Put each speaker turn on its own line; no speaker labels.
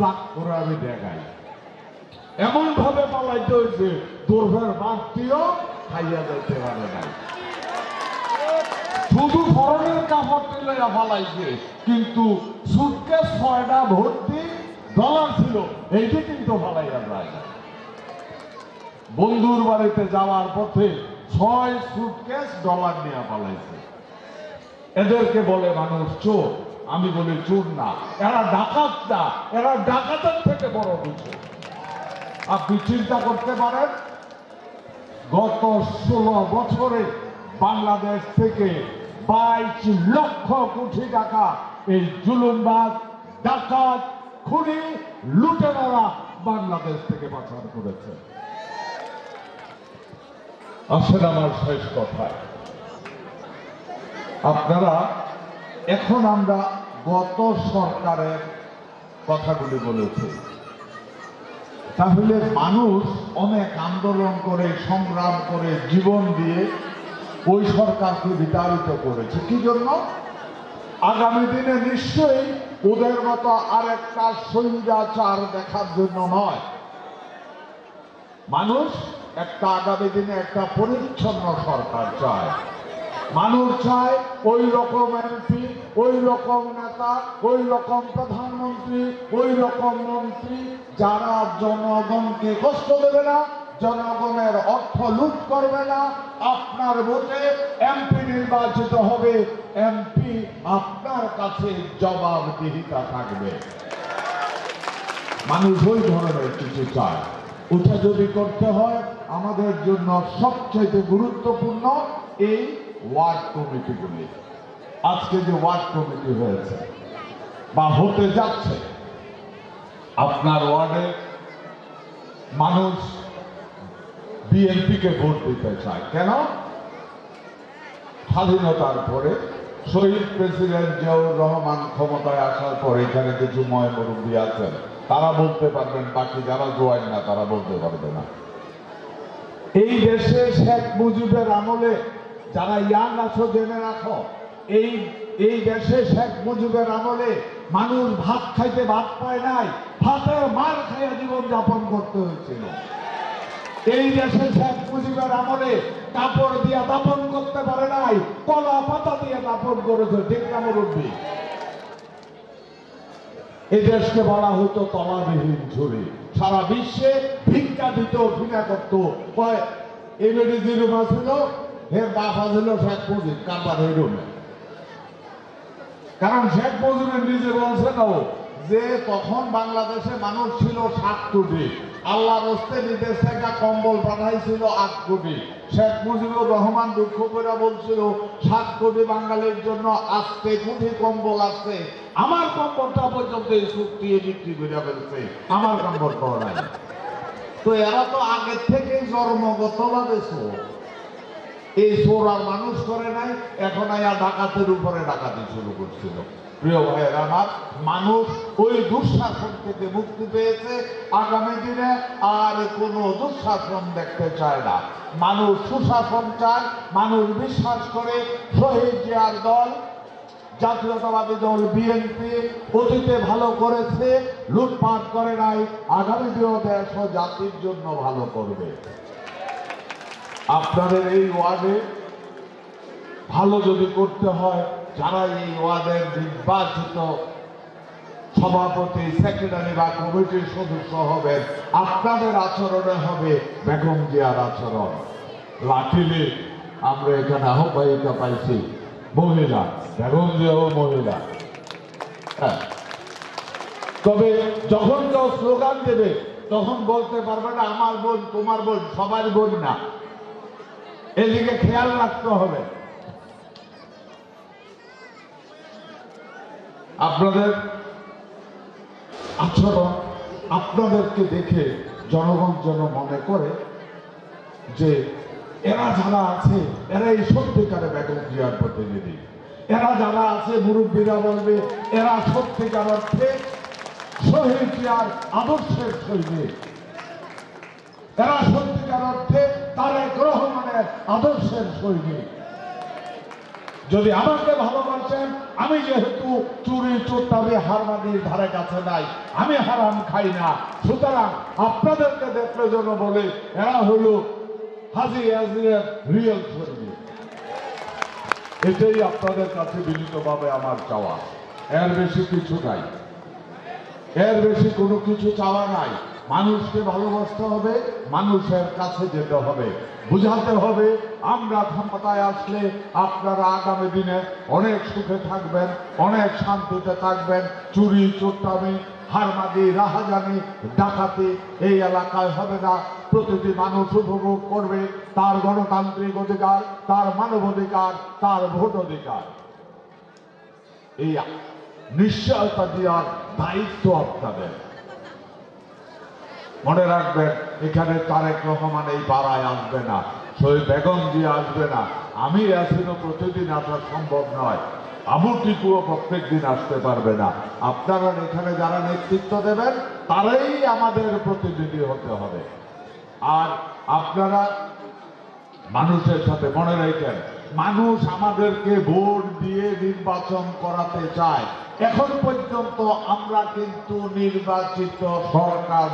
জাক করে আমি দেখাই। এমন ভাবে পালাইতে হয়েছে দোরফের বাড়তিও খাইয়া যাইতে পারে নাই। শুধু ফরনের কাপড় লইয়া ফালাইছে কিন্তু সুটকেস ছয়টা ভর্তি ডলার ছিল, এইটি কিন্তু ফালাইয়া যায়। বন্ধুর বাড়িতে যাওয়ার পথে ছয় সুটকেস ডলার নিয়ে পালাইছে। এদেরকে বলে মানুষ চোর। আমি বলি চোর না। এরা ডাকাত না। এরা ডাকাতের থেকে বড় কিছু আপনি চিন্তা করতে পারেন, গত ষোলো বছরে বাংলাদেশ থেকে বাইশ লক্ষ কোটি টাকা এই জুলুমবাজ, ডাকাত, খুনি, লুটেরারা বাংলাদেশ থেকে পাচার করেছে। আসেন আমার শেষ কথায়। আপনারা, এখন আমরা গত সরকারের কথাগুলি বলেছি। তাহলে মানুষ অনেক আন্দোলন করে, সংগ্রাম করে, জীবন দিয়ে ওই সরকারকে বিতাড়িত করেছে। কি জন্য? আগামী দিনে নিশ্চয়ই ওদের মতো আরেকটা স্বৈরাচার দেখার জন্য নয়। মানুষ একটা আগামী দিনে একটা পরিচ্ছন্ন সরকার চায়। মানুষ চায় ওই রকম এমপি ওই রকম নেতা ওই রকম প্রধানমন্ত্রী ওই রকম মন্ত্রী, যারা জনগণকে কষ্ট দেবে না, জনগণের অর্থ লুট করবে না, আপনার ভোটে এমপি নির্বাচিত হবে, এমপি আপনার কাছে জবাবদিহিতা থাকবে। মানুষ ওই ধরনের কিছু চায়। ওটা যদি করতে হয়, আমাদের জন্য সবচেয়ে গুরুত্বপূর্ণ এই ওয়ার্ড কমিটিগুলি। আজকে যে ওয়ার্ড কমিটি হয়েছে বা হতে যাচ্ছে, আপনার ওয়ার্ডে মানুষ বিএনপিকে ভোট দিতে চায়। কেন? স্বাধীনতার পরে শহীদ প্রেসিডেন্ট জিয়াউর রহমান ক্ষমতায় আসার পর এখানে কিছু ময় মুরব্বী আছেন, তারা বলতে পারবেন, বাকি যারা জোয়ান না, তারা বলতে পারবে না। এই দেশে শেখ মুজিবের আমলে যারা ইয়াং আছো, জেনে রাখো এই এই দেশে শেখ মুজিবের আমলে মানুষ ভাত খাইতে ভাত পায় নাই, ভাতের মার খাইয়া জীবন যাপন করতে হয়েছিল। এই দেশে শেখ মুজিবের আমলে কাপড় দিয়া দাপন করতে পারে নাই, কলা পাতা দিয়ে দাপন করেছে, ঠিক না মুরব্বী? এই দেশকে বলা হতো তলাবিহীন ঝুড়ি। সারা বিশ্বে ভিক্ষা দিত ভিক্ষা করত। কয় এমএডি যে রুম ছিল হে বাপ ছিল শেখ মুজিব কাবার এই রুমে। কারণ শেখ মুজিবের নিজে বলছে না যে তখন বাংলাদেশে মানুষ ছিল সাত কোটি আল্লাহ রস্তে বিদেশ থেকে কম্বল পাঠাইছিল আট কোটি। শেখ মুজিবুর রহমান দুঃখ করে বলছিল, সাত কোটি বাঙালির জন্য আস্তে কোটি কম্বল আছে। আমার কম্বলটা পর্যন্ত এই শুকিয়ে বিক্রি করে ফেলছে। আমার কম্বল পাওয়া তো এরা তো আগের থেকেই জন্মগতভাবে চোর এই চোর আর মানুষ করে নাই, এখন আয়া ডাকাতের উপরে ডাকাতি শুরু করছিল। প্রিয় ভাইয়ের আমার, মানুষ ওই দুঃশাসন থেকে মুক্তি পেয়েছে আগামী দিনে, আর কোনো দুঃশাসন দেখতে চায় না। মানুষ সুশাসন চায়, মানুষ বিশ্বাস করে, শহীদ জিয়ার দল, জাতীয়তাবাদী দল, বিএনপি অতীতে ভালো করেছে, লুটপাট করে নাই, আগামী দিনেও দেশ ও জাতির জন্য ভালো করবে। আপনাদের এই ওয়ার্ডে ভালো যদি করতে হয়, যারা এই ওয়ার্ডের নির্বাচিত সভাপতি সেক্রেটারি বা কমিটির সদস্য হবেন, আপনাদের আচরণে হবে বেগম জিয়ার আচরণ। লাঠিলে আমরা এখানে আহ্বায়িকা পাইছি, মহিলা, বেগম জিয়াও মহিলা। হ্যাঁ। তবে যখন কেউ স্লোগান দেবে, তখন বলতে পারবে না, আমার বোন, তোমার বোন, সবার বোন না। এদিকে খেয়াল রাখতে হবে। আপনাদের আচরণ আপনাদেরকে দেখে জনগণ যেন মনে করে যে এরা যারা আছে এরাই সত্যিকারে বেগম জিয়ার প্রতিনিধি। এরা যারা আছে, মুরব্বীরা বলবে, এরা সত্যিকার অর্থে শহীদ জিয়ার আদর্শের সৈনিক। এরা সত্যিকার অর্থে তারেক রহমানের আদর্শের সৈনিক। যদি আমাকে ভালোবাসেন আমি যেহেতু চুরি চোরটাবি হারমানির ধারে কাছে নাই, আমি হারাম খাই না। সুতরাং আপনাদেরকে দেখলে যেন বলে, এরা হলো হাজি হাজিরের রিয়েল শরীর এটাই আপনাদের কাছে বিনীতভাবে আমার চাওয়া। এর বেশি কিছু নাই। এর বেশি কোনো কিছু চাওয়া নাই। মানুষকে ভালোবাসতে হবে, মানুষের কাছে যেতে হবে। বুঝাতে হবে, আমরা ক্ষমতায় আসলে আপনারা আগামী দিনে অনেক সুখে থাকবেন, অনেক শান্তিতে থাকবেন। চুরি চোট্টামি হারমাদি রাহাজানি ডাকাতি এই এলাকায় হবে না। প্রতিটি মানুষ উপভোগ করবে তার গণতান্ত্রিক অধিকার, তার মানব অধিকার, তার ভোট অধিকার। এই নিশ্চয়তা দেওয়ার দায়িত্ব আপনাদের। মনে রাখবেন, এখানে তারেক রহমান এই পাড়ায় আসবে না শহীদ বেগম দিয়ে আসবে না আমি আসিনও প্রতিদিন আসা সম্ভব নয়। আবু টিপুও প্রত্যেক দিন আসতে পারবে না। আপনারা এখানে যারা নেতৃত্ব দেবেন, তারাই আমাদের প্রতিনিধি হতে হবে। আর আপনারা মানুষের সাথে মনে রাখেন, মানুষ আমাদেরকে ভোট দিয়ে নির্বাচন করাতে চায়। এখন পর্যন্ত আমরা কিন্তু নির্বাচিত সরকার